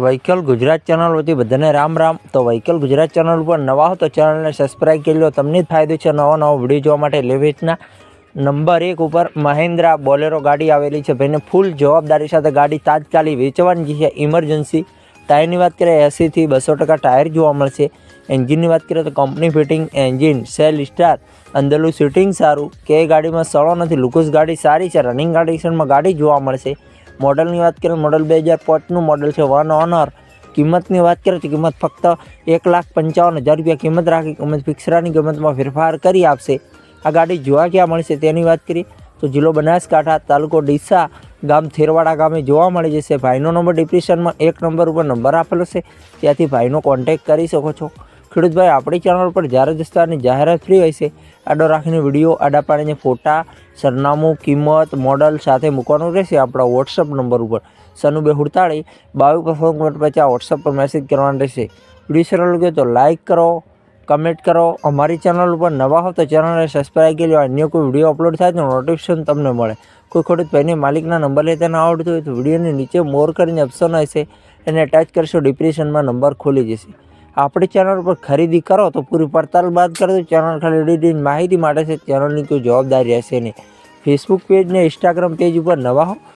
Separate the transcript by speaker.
Speaker 1: Vehicle Gujarat channel વતી બધાને રામ રામ. તો વ્હીકલ ગુજરાત ચેનલ ઉપર નવા હો તો ચેનલને સબસ્ક્રાઈબ કરી લો. તમને જ ફાયદો છે નવો નવો વીડિયો જોવા માટે. લેવેચના નંબર એક ઉપર મહિન્દ્રા બોલેરો ગાડી આવેલી છે. ભાઈને ફૂલ જવાબદારી સાથે ગાડી તાત્કાલિક વેચવાની છે ઇમરજન્સી ટાયરની વાત કરીએ, એંસીથી બસો ટકા ટાયર જોવા મળશે. એન્જિનની વાત કરીએ તો company fitting engine cell star અંદરનું સીટિંગ સારું. કે ગાડીમાં સળો નથી, લુકસ ગાડી સારી છે. રનિંગ કન્ડિશનમાં ગાડી જોવા મળશે. મોડલની વાત કરીએ મોડલ બે હજાર પાંચનું મોડલ છે વન ઓનર. કિંમતની વાત કરીએ તો કિંમત ફક્ત એક લાખ પંચાવન હજાર રૂપિયા કિંમત રાખી, કિંમત ફિક્સરાની કિંમતમાં ફેરફાર કરી આપશે. આ ગાડી જોવા ક્યાં મળશે તેની વાત કરીએ તો જિલ્લો બનાસકાંઠા તાલુકો ડીસા ગામ થેરવાડા ગામે જોવા મળી જશે. ભાઈનો નંબર ડિપ્રેશનમાં એક નંબર ઉપર નંબર આપેલો છે. ત્યાંથી ભાઈનો કોન્ટેક કરી શકો છો. ખેડૂતભાઈ, આપણી ચેનલ પર જ્યારે વિસ્તારની જાહેરાત ફ્રી છે, આડો રાખીને વીડિયો આડા પાડીને ફોટા, સરનામું, કિંમત મોડલ સાથે મૂકવાનું રહેશે આપણા વોટ્સઅપ નંબર ઉપર. સનુ બે હુડતાળી, બાવીસ પરફોર્મ પછી આ વોટ્સઅપ પર મેસેજ કરવાનો રહેશે. વીડિયો સરળ ગયો તો લાઇક કરો કમેન્ટ કરો. અમારી ચેનલ ઉપર નવા હો તો ચેનલને સબસ્ક્રાઈબ કરી લો. અન્ય કોઈ વીડિયો અપલોડ થાય તો નોટિફિકેશન તમને મળે. કોઈ ખેડૂત ભાઈને માલિકના નંબર લેતા ના આવડતું હોય તો વિડીયોની નીચે મોર કરીને ઓપ્શન હશે. એને અટેચ કરશો ડિપ્રેશનમાં નંબર ખોલી જશે. આપણી ચેનલ પર ખરીદી કરો તો પૂરી પડતાલ બાદ કરો. તો ચેનલ એડિટિંગ માહિતી માટે છે. ચેનલની કોઈ જવાબદારી રહેશે નહીં. ફેસબુક પેજ ને ઇન્સ્ટાગ્રામ પેજ ઉપર નવા હો.